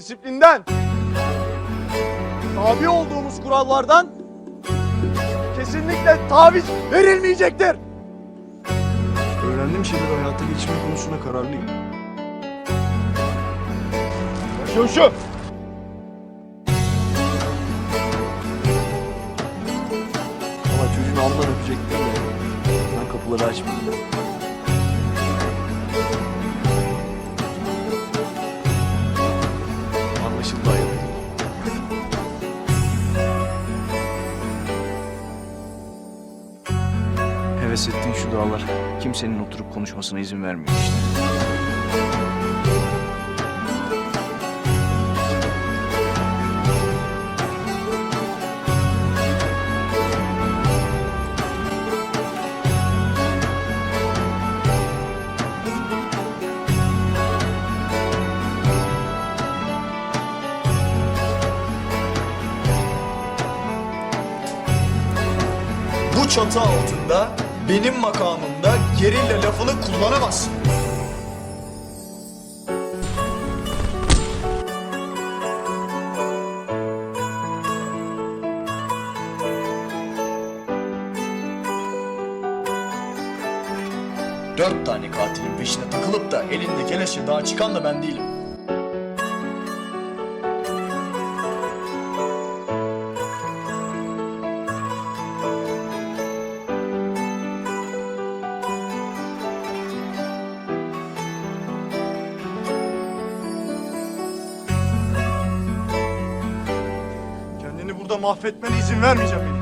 disiplinden, tabi olduğumuz kurallardan kesinlikle taviz verilmeyecektir. Öğrendiğim şeyleri hayata geçirme konusunda kararlıyım. Şu şu. Ama çocuğun alnından öpecektim de ben kapıları açmadım. Heves ettiğin şu dağlar kimsenin oturup konuşmasına izin vermiyor işte. Bu çatı altında benim makamımda gerilla lafını kullanamazsın. Dört tane katilin peşine takılıp da elinde keleşe daha çıkan da ben değilim. Burada mahvetmene izin vermeyeceğim Melike.